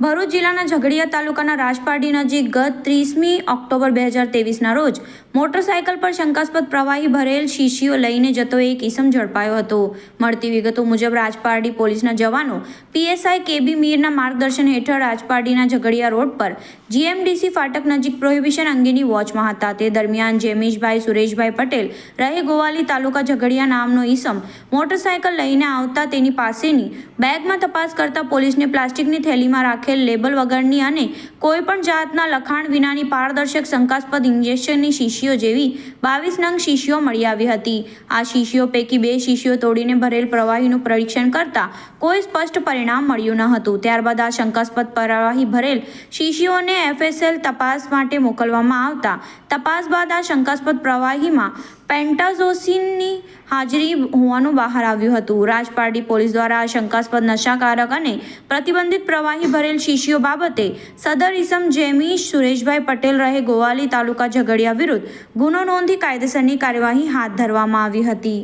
ભરૂચ જિલ્લાના ઝઘડિયા તાલુકાના રાજપારડી નજીક ગત ત્રીસમી ઓક્ટોબર બે હજાર તેવીસના રોજ મોટરસાયકલ પર શંકાસ્પદ પ્રવાહી ભરેલ શીશીઓ લઈને જતો એક ઈસમ ઝડપાયો હતો. મળતી વિગતો મુજબ રાજપારડી પોલીસના જવાનો પીએસઆઈ કેબી મીરના માર્ગદર્શન હેઠળ રાજપારડીના ઝઘડિયા રોડ પર જીએમડીસી ફાટક નજીક પ્રોહિબિશન અંગેની વોચમાં હતા. તે દરમિયાન જેમીશભાઈ, સુરેશભાઈ પટેલ, રહે ગોવાલી તાલુકા ઝઘડિયા નામનો ઈસમ મોટરસાયકલ લઈને આવતા તેની પાસેની બેગમાં તપાસ કરતા પોલીસને પ્લાસ્ટિકની થેલીમાં રાખેલ લેબલ વગરની અને કોઈ પણ જાતના લખાણ વિનાની પારદર્શક શંકાસ્પદ ઇન્જેક્શનની શીશીઓ જેવી બાવીસ નંગ શીશીઓ મળી આવી હતી. આ શીશીઓ પૈકી બે શીશીઓ તોડીને ભરેલ પ્રવાહીનું પરીક્ષણ કરતા કોઈ સ્પષ્ટ પરિણામ મળ્યું ન હતું. ત્યારબાદ આ શંકાસ્પદ પ્રવાહી ભરેલ શીશીઓને એફએસએલ તપાસ માટે મોકલવામાં આવતા. તપાસ બાદ આ શંકાસ્પદ પ્રવાહીમાં પેન્ટાઝોસિનની હાજરી હોવાનું બહાર આવ્યું હતું. રાજપારડી પોલીસ દ્વારા આ શંકાસ્પદ નશાકારક અને પ્રતિબંધિત પ્રવાહી ભરેલ શીશીઓ બાબતે સદર ઇસમ જેમી સુરેશભાઈ પટેલ રહે ગોવાલી તાલુકા ઝઘડિયા વિરુદ્ધ ગુનો નોંધી કાયદેસરની કાર્યવાહી હાથ ધરવામાં આવી હતી.